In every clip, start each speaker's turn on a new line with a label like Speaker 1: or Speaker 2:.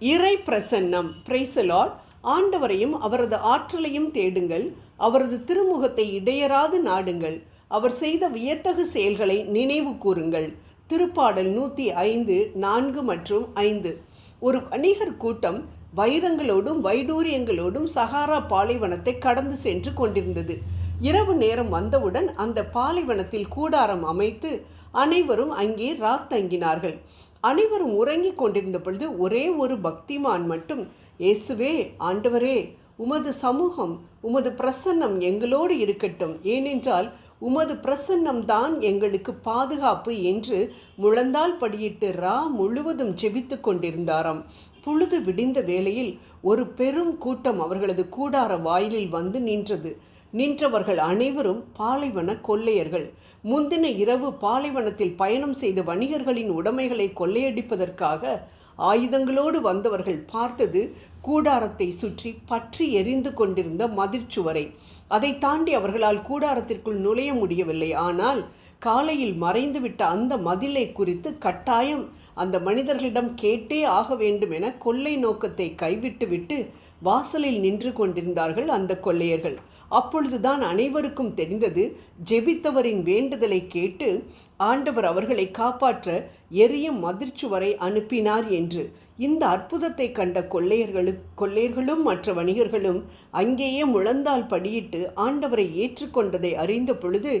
Speaker 1: இறை பிரசன்னம். பிரைசலாட் ஆண்டவரையும் அவரது ஆற்றலையும் தேடுங்கள். அவரது திருமுகத்தை இடையராது நாடுங்கள். அவர் செய்த வியத்தகு செயல்களை நினைவு கூறுங்கள். திருப்பாடல் நூற்றி ஐந்து நான்கு மற்றும் ஐந்து. ஒரு வணிகர் கூட்டம் வைரங்களோடும் வைடூரியங்களோடும் சஹாரா பாலைவனத்தை கடந்து சென்று கொண்டிருந்தது. இரவு நேரம் வந்தவுடன் அந்த பாலைவனத்தில் கூடாரம் அமைத்து அனைவரும் அங்கே ராத்தங்கினார்கள். அனைவரும் உறங்கிக் கொண்டிருந்த பொழுது ஒரே ஒரு பக்திமான் மட்டும் இயேசுவே ஆண்டவரே உமது சமூகம் உமது பிரசன்னம் எங்களோடு இருக்கட்டும். ஏனென்றால் உமது பிரசன்னம் தான் எங்களுக்கு பாதுகாப்பு என்று முழந்தால் படியிட்டு ரா முழுவதும் செபித்து கொண்டிருந்தாராம். பொழுது விடிந்த வேளையில் ஒரு பெரும் கூட்டம் அவர்களது கூடார வாயிலில் வந்து நின்றது. நின்றவர்கள் அனைவரும் பாலைவன கொள்ளையர்கள். முந்தின இரவு பாலைவனத்தில் பயணம் செய்த வணிகர்களின் உடைமைகளை கொள்ளையடிப்பதற்காக ஆயுதங்களோடு வந்தவர்கள் பார்த்தது கூடாரத்தை சுற்றி பற்றி எரிந்து கொண்டிருந்த மதிர்ச்சுவரை அதை தாண்டி அவர்களால் கூடாரத்திற்குள் நுழைய முடியவில்லை. ஆனால் காலையில் மறைந்துவிட்ட அந்த மதிலை குறித்து கட்டாயம் அந்த மனிதர்களிடம் கேட்டே ஆக வேண்டும் என கொள்ளை நோக்கத்தை கைவிட்டுவிட்டு வாசலில் நின்று கொண்டிருந்தார்கள் அந்த கொள்ளையர்கள். அப்பொழுதுதான் அனைவருக்கும் தெரிந்தது ஜெபித்தவரின் வேண்டுதலை கேட்டு ஆண்டவர் அவர்களை காப்பாற்ற எரியும் மதிர்ச்சுவரை அனுப்பினார் என்று. இந்த அற்புதத்தை கண்ட கொள்ளையர்களு கொள்ளையர்களும் மற்ற வணிகர்களும் அங்கேயே முழந்தால் படியிட்டு ஆண்டவரை ஏற்றுக்கொண்டதை அறிந்த பொழுது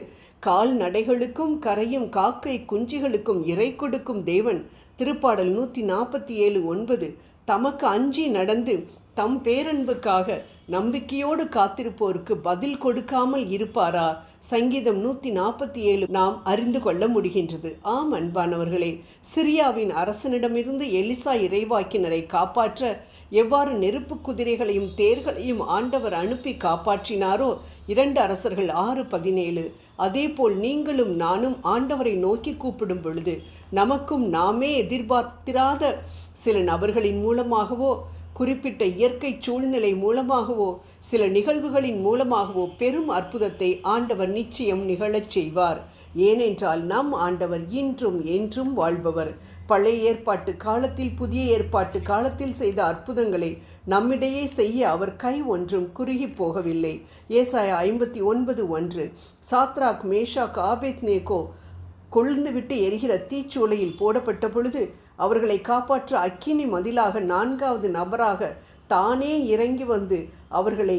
Speaker 1: கால்நடைகளுக்கும் கரையும் காக்கை குஞ்சுகளுக்கும் இறை கொடுக்கும் தேவன் திருப்பாடல் நூற்றி நாற்பத்தி ஏழு ஒன்பது தமக்கு அஞ்சி நடந்து தம் பேரன்புக்காக நம்பிக்கையோடு காத்திருப்போருக்கு பதில் கொடுக்காமல் இருப்பாரா? சங்கீதம் நூற்றி நாற்பத்தி ஏழு நாம் அறிந்து கொள்ள முடிகின்றது. ஆம் அன்பானவர்களே சிரியாவின் அரசனிடமிருந்து எலிசா இறைவாக்கினரை காப்பாற்ற எவ்வாறு நெருப்பு குதிரைகளையும் தேர்களையும் ஆண்டவர் அனுப்பி காப்பாற்றினாரோ? இரண்டு அரசர்கள் ஆறு பதினேழு. அதேபோல் நீங்களும் நானும் ஆண்டவரை நோக்கி கூப்பிடும் பொழுது நமக்கும் நாமே எதிர்பார்த்திராத சில நபர்களின் மூலமாகவோ குறிப்பிட்ட இயற்கை சூழ்நிலை மூலமாகவோ சில நிகழ்வுகளின் மூலமாகவோ பெரும் அற்புதத்தை ஆண்டவர் நிச்சயம் நிகழச் செய்வார். ஏனென்றால் நம் ஆண்டவர் இன்றும் என்றும் வாழ்பவர். பழைய ஏற்பாட்டு காலத்தில் புதிய ஏற்பாட்டு காலத்தில் செய்த அற்புதங்களை நம்மிடையே செய்ய அவர் கை ஒன்றும் குறுகி போகவில்லை. ஏசாய ஐம்பத்தி ஒன்பது ஒன்று சாத்ராக் மேஷாக் ஆபேத் நேகோ கொழுந்துவிட்டு எரிகிற தீச்சூளையில் போடப்பட்ட பொழுது அவர்களை காப்பாற்ற அக்கினி மதிலாக நான்காவது நபராக தானே இறங்கி வந்து அவர்களை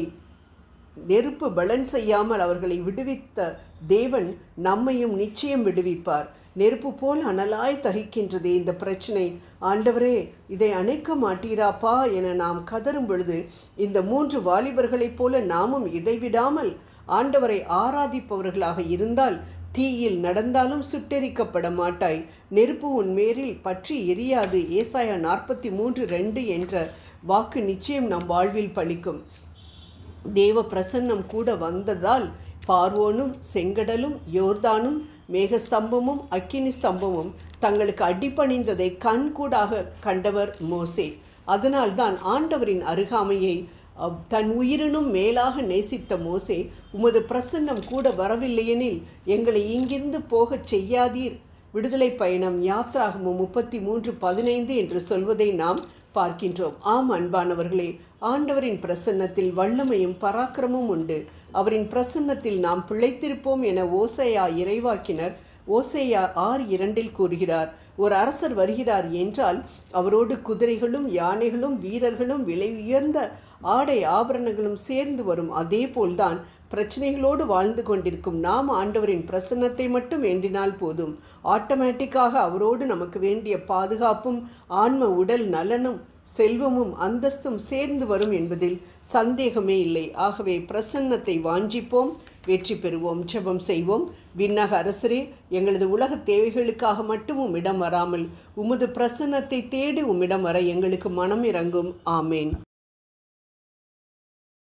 Speaker 1: நெருப்பு பலன் செய்யாமல் அவர்களை விடுவித்த தேவன் நம்மையும் நிச்சயம் விடுவிப்பார். நெருப்பு போல் அனலாய் தகிக்கின்றதே இந்த பிரச்சனை. ஆண்டவரே இதை அணைக்க மாட்டீராப்பா என நாம் கதரும் பொழுது இந்த மூன்று வாலிபர்களைப் போல நாமும் இடைவிடாமல் ஆண்டவரை ஆராதிப்பவர்களாக இருந்தால் தீயில் நடந்தாலும் சுட்டெரிக்கப்பட மாட்டாய் நெருப்பு உன் மேரில் பற்றி எரியாது. ஏசாயா நாற்பத்தி மூன்று ரெண்டு என்ற வாக்கு நிச்சயம் நம் வாழ்வில் பலிக்கும். தேவ பிரசன்னம் கூட வந்ததால் பார்வோனும் செங்கடலும் யோர்தானும் மேகஸ்தம்பமும் அக்கினி ஸ்தம்பமும் தங்களுக்கு அடிப்பணிந்ததை கண்கூடாக கண்டவர் மோசே. அதனால்தான் ஆண்டவரின் அருகாமையை தன் உயிரினும் மேலாக நேசித்த மோசே உமது பிரசன்னம் கூட வரவில்லையெனில் எங்களை இங்கிருந்து போகச் செய்யாதீர். விடுதலை பயணம் யாத்ராகமும் முப்பத்தி மூன்று பதினைந்து என்று சொல்வதை நாம் பார்க்கின்றோம். ஆம் அன்பானவர்களே ஆண்டவரின் பிரசன்னத்தில் வல்லமையும் பராக்கிரமும் உண்டு. அவரின் பிரசன்னத்தில் நாம் பிழைத்திருப்போம் என ஓசையா இறைவாக்கினர் ஓசேயா ஆறு இரண்டில் கூறுகிறார் ஒரு அரசர் வருகிறார் என்றால் அவரோடு குதிரைகளும் யானைகளும் வீரர்களும் விலை உயர்ந்த ஆடை ஆபரணங்களும் சேர்ந்து வரும். அதே போல்தான் பிரச்சனைகளோடு வாழ்ந்து கொண்டிருக்கும் நாம் ஆண்டவரின் பிரசன்னத்தை மட்டும் வேண்டினால் போதும். ஆட்டோமேட்டிக்காக அவரோடு நமக்கு வேண்டிய பாதுகாப்பும் ஆன்ம உடல் நலனும் செல்வமும் அந்தஸ்தும் சேர்ந்து வரும் என்பதில் சந்தேகமே இல்லை. ஆகவே பிரசன்னத்தை வாஞ்சிப்போம். வெற்றி பெறுவோம் ஜெபம் செய்வோம். விண்ணக அரசரே எங்களது உலக தேவைகளுக்காக மட்டும் உம்மிடம் வராமல் உமது பிரசன்னத்தை தேடி உம்மிடம் வர எங்களுக்கு மனம் இறங்கும் ஆமேன்.